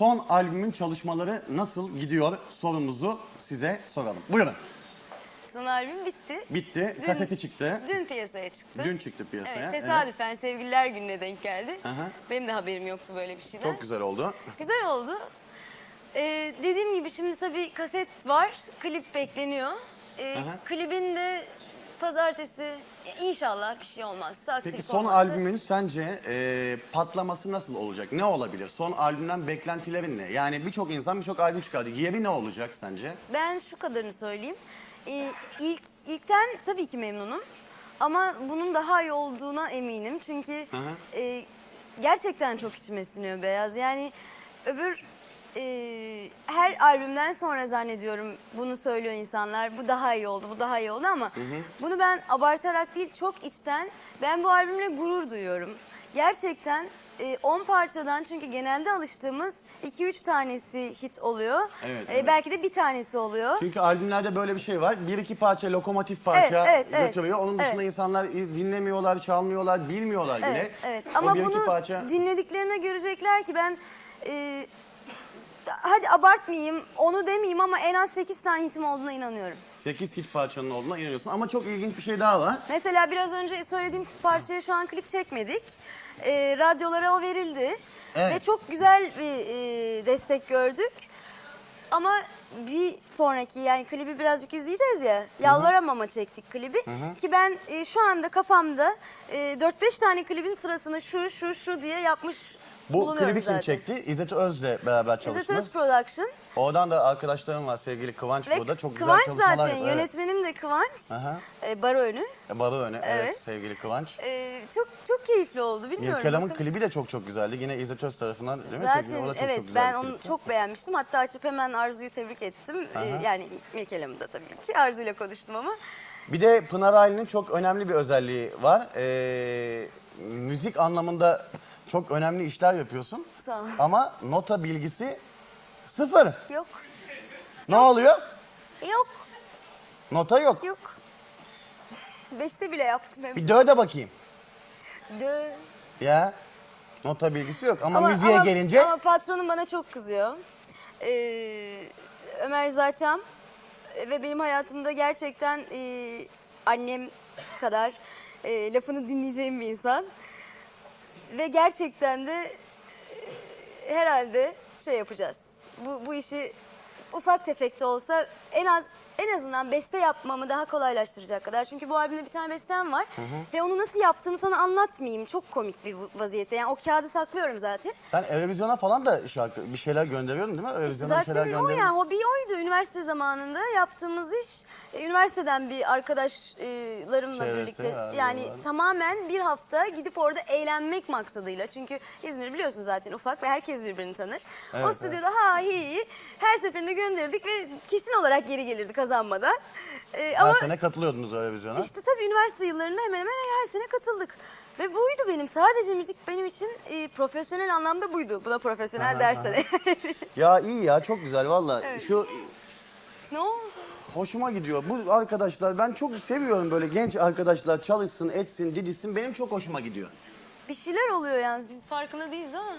son albümün çalışmaları nasıl gidiyor sorumuzu size soralım. Buyurun. Son albüm bitti. Bitti. Dün- Kaseti çıktı. Dün piyasaya çıktı. Dün çıktı piyasaya. Evet, tesadüfen Sevgililer Günü'ne denk geldi. Aha. Benim de haberim yoktu böyle bir şeyden. Çok güzel oldu. Güzel oldu. Ee, dediğim gibi şimdi tabii kaset var, klip bekleniyor. Ee, Aha. klibin de pazartesi inşallah bir şey olmazsa, Peki aksilik son olmazsa- albümün sence e, patlaması nasıl olacak? Ne olabilir? Son albümden beklentilerin ne? Yani birçok insan birçok albüm çıkardı. Yeri ne olacak sence? Ben şu kadarını söyleyeyim. Ee, ilk ilkten tabii ki memnunum. Ama bunun daha iyi olduğuna eminim. Çünkü e, gerçekten çok içime siniyor Beyaz. Yani öbür e, her albümden sonra zannediyorum bunu söylüyor insanlar. Bu daha iyi oldu, bu daha iyi oldu ama bunu ben abartarak değil çok içten ben bu albümle gurur duyuyorum. Gerçekten e, 10 parçadan çünkü genelde alıştığımız 2-3 tanesi hit oluyor. Evet, E, evet. belki de bir tanesi oluyor. Çünkü albümlerde böyle bir şey var. Bir iki parça, lokomotif parça Evet, evet, götürüyor. Onun dışında Evet. insanlar dinlemiyorlar, çalmıyorlar, bilmiyorlar bile. Evet, evet. O Ama bunu parça... dinlediklerinde görecekler ki ben e, hadi abartmayayım, onu demeyeyim ama en az 8 tane hitim olduğuna inanıyorum. 8 hit parçanın olduğuna inanıyorsun. Ama çok ilginç bir şey daha var. Mesela biraz önce söylediğim parçaya şu an klip çekmedik. E, radyolara o verildi. Evet. Ve çok güzel bir e, destek gördük. Ama bir sonraki yani klibi birazcık izleyeceğiz ya. Yalvaramama çektik klibi. Ki ben e, şu anda kafamda e, 4-5 tane klibin sırasını şu şu şu diye yapmış Bu bulunuyorum klibi kim zaten. çekti? İzzet Öz'le beraber İzzet çalıştınız. Öz Production. Oradan da arkadaşlarım var sevgili Kıvanç Ve burada. Çok güzel Kıvanç çalışmalar zaten yapıyor. Evet. yönetmenim de Kıvanç. Aha. E, Baro önü. Barı öne, evet. Evet. sevgili Kıvanç. E, çok çok keyifli oldu bilmiyorum. Bakın. klibi de çok çok güzeldi. Yine İzzet Öz tarafından değil mi? Zaten O da çok, evet çok güzel ben bir onu klipti. çok beğenmiştim. Hatta açıp hemen Arzu'yu tebrik ettim. E, yani Mirkelam'ı da tabii ki. Arzu'yla konuştum ama. Bir de Pınar Aylin'in çok önemli bir özelliği var. Ee, müzik anlamında çok önemli işler yapıyorsun. Sağ ol. Ama nota bilgisi sıfır. Yok. Ne oluyor? Yok. Nota yok. Yok. Beste bile yaptım hem. Bir dörde bakayım. Dö. Ya nota bilgisi yok ama, müziğe ama- gelince Ama patronum bana çok kızıyor. Ee, Ömer Zaçam e, ve benim hayatımda gerçekten e, annem kadar e, lafını dinleyeceğim bir insan. Ve gerçekten de e, herhalde şey yapacağız. Bu, bu işi ufak tefek de olsa en az en azından beste yapmamı daha kolaylaştıracak kadar. Çünkü bu albümde bir tane bestem var. Ve onu nasıl yaptığımı sana anlatmayayım. Çok komik bir vaziyette. Yani o kağıdı saklıyorum zaten. sen Eurovision'a falan da şarkı bir şeyler gönderiyordun değil mi? İşte Eurovision'a bir şeyler zaten o gönderiyordun. yani hobi oydu üniversite zamanında yaptığımız iş. E, Üniversiteden bir arkadaşlarımla Çevresi birlikte var, yani var. tamamen bir hafta gidip orada eğlenmek maksadıyla. Çünkü İzmir biliyorsun zaten ufak ve herkes birbirini tanır. o stüdyoda ha hi hi her seferinde gönderirdik ve kesin olarak geri gelirdi kazanmadan. E, Her ama sene katılıyordunuz Eurovision'a. işte tabii üniversite yıllarında hemen hemen her sene katıldık. Ve buydu benim. Sadece müzik benim için e, profesyonel anlamda buydu. Buna profesyonel dersen eğer. Ya iyi ya çok güzel valla. Şu ne oldu? hoşuma gidiyor. Bu arkadaşlar ben çok seviyorum böyle genç arkadaşlar çalışsın, etsin, didişsin. Benim çok hoşuma gidiyor. Bir şeyler oluyor yalnız biz farkında değiliz ama.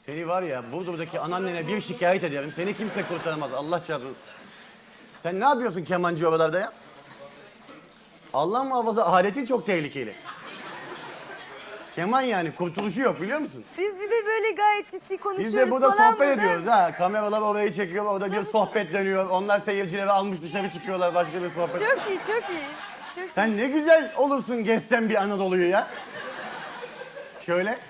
Seni var ya Burdur'daki anneannene bir şikayet ederim. Seni kimse kurtaramaz. Allah çarpsın. Sen ne yapıyorsun kemancı oralarda ya? Allah muhafaza aletin çok tehlikeli. Keman yani kurtuluşu yok biliyor musun? Biz bir de böyle gayet ciddi konuşuyoruz Biz de burada falan sohbet burada. ediyoruz ha. Kameralar orayı çekiyor, orada bir sohbet dönüyor. Onlar seyircileri almış dışarı çıkıyorlar başka bir sohbet. Çok iyi çok iyi. Çok iyi. Sen ne güzel olursun gezsen bir Anadolu'yu ya. Şöyle.